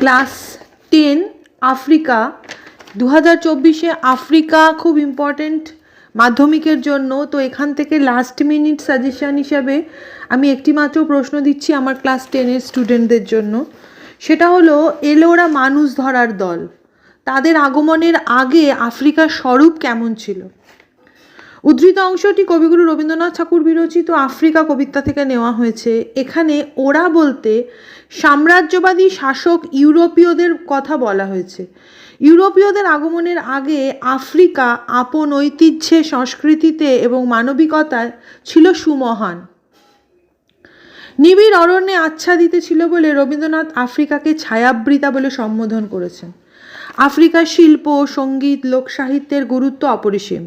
Class ten, Africa. দু হাজার চব্বিশে আফ্রিকা খুব ইম্পর্ট্যান্ট মাধ্যমিকের জন্য। তো এখান থেকে লাস্ট মিনিট সাজেশন হিসাবে আমি একটি মাত্র প্রশ্ন দিচ্ছি আমার ক্লাস টেনের স্টুডেন্টদের জন্য। সেটা হলো, এলোরা মানুষ ধরার দল, তাদের আগমনের আগে আফ্রিকার স্বরূপ কেমন ছিল? উদ্ধৃত অংশটি কবিগুরু রবীন্দ্রনাথ ঠাকুর বিরচিত আফ্রিকা কবিতা থেকে নেওয়া হয়েছে। এখানে ওরা বলতে সাম্রাজ্যবাদী শাসক ইউরোপীয়দের কথা বলা হয়েছে। ইউরোপীয়দের আগমনের আগে আফ্রিকা আপন ঐতিহ্যে, সংস্কৃতিতে এবং মানবিকতায় ছিল সুমহান। নিবিড় অরণ্যে আচ্ছাদিত ছিল বলে রবীন্দ্রনাথ আফ্রিকাকে ছায়াবৃতা বলে সম্বোধন করেছেন। আফ্রিকার শিল্প, সংগীত, লোকসাহিত্যের গুরুত্ব অপরিসীম।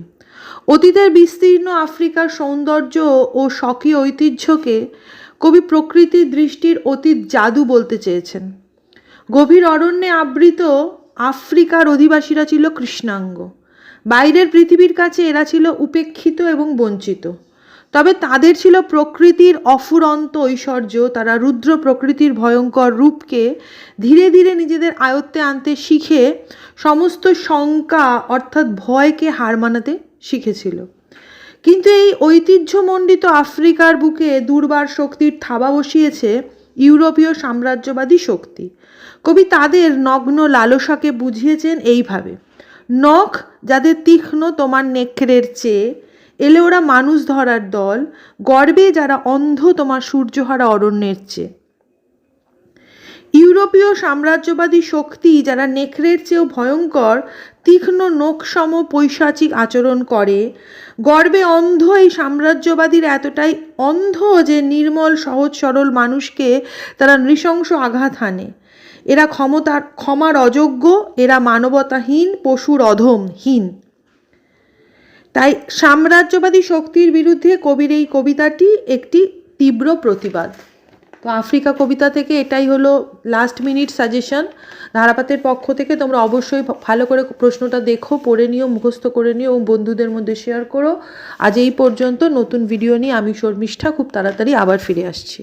অতীতের বিস্তীর্ণ আফ্রিকার সৌন্দর্য ও স্বকীয় ঐতিহ্যকে কবি প্রকৃতির দৃষ্টির অতীত জাদু বলতে চেয়েছেন। গভীর অরণ্যে আবৃত আফ্রিকার অধিবাসীরা ছিল কৃষ্ণাঙ্গ। বাইরের পৃথিবীর কাছে এরা ছিল উপেক্ষিত এবং বঞ্চিত। তবে তাদের ছিল প্রকৃতির অফুরন্ত ঐশ্বর্য। তারা রুদ্র প্রকৃতির ভয়ঙ্কর রূপকে ধীরে ধীরে নিজেদের আয়ত্তে আনতে শিখে সমস্ত শঙ্কা, অর্থাৎ ভয়কে হার মানাতে শিখেছিল। কিন্তু এই ঐতিহ্যমণ্ডিত আফ্রিকার বুকে দুর্বার শক্তির থাবা বসিয়েছে ইউরোপীয় সাম্রাজ্যবাদী শক্তি। কবি তাদের নগ্ন লালসাকে বুঝিয়েছেন এইভাবে, নখ যাদের তীক্ষ্ণ তোমার নেকড়ের চেয়ে এলে ওরা মানুষ ধরার দল, গর্বে যারা অন্ধ তোমার সূর্যহারা অরণ্যের চেয়ে। ইউরোপীয় সাম্রাজ্যবাদী শক্তি যারা নেকড়ের চেয়েও ভয়ঙ্কর, তীক্ষ্ণ নোকসম পৈশাচিক আচরণ করে, গর্বে অন্ধ এই সাম্রাজ্যবাদীর এতটাই অন্ধ যে নির্মল, সহজ, সরল মানুষকে তারা নৃশংস আঘাত হানে। এরা ক্ষমতার, ক্ষমার অযোগ্য, এরা মানবতাহীন, পশুর অধমহীন। তাই সাম্রাজ্যবাদী শক্তির বিরুদ্ধে কবির এই কবিতাটি একটি তীব্র প্রতিবাদ। তো আফ্রিকা কবিতা থেকে এটাই হলো লাস্ট মিনিট সাজেশন ধারাপাতের পক্ষ থেকে তোমরা অবশ্যই ভালো করে প্রশ্নটা দেখো, পড়ে নিও, মুখস্থ করে নিও এবং বন্ধুদের মধ্যে শেয়ার করো। আজ এই পর্যন্ত, নতুন ভিডিও নিয়ে আমি শর্মিষ্ঠা, খুব তাড়াতাড়ি আবার ফিরে আসছি।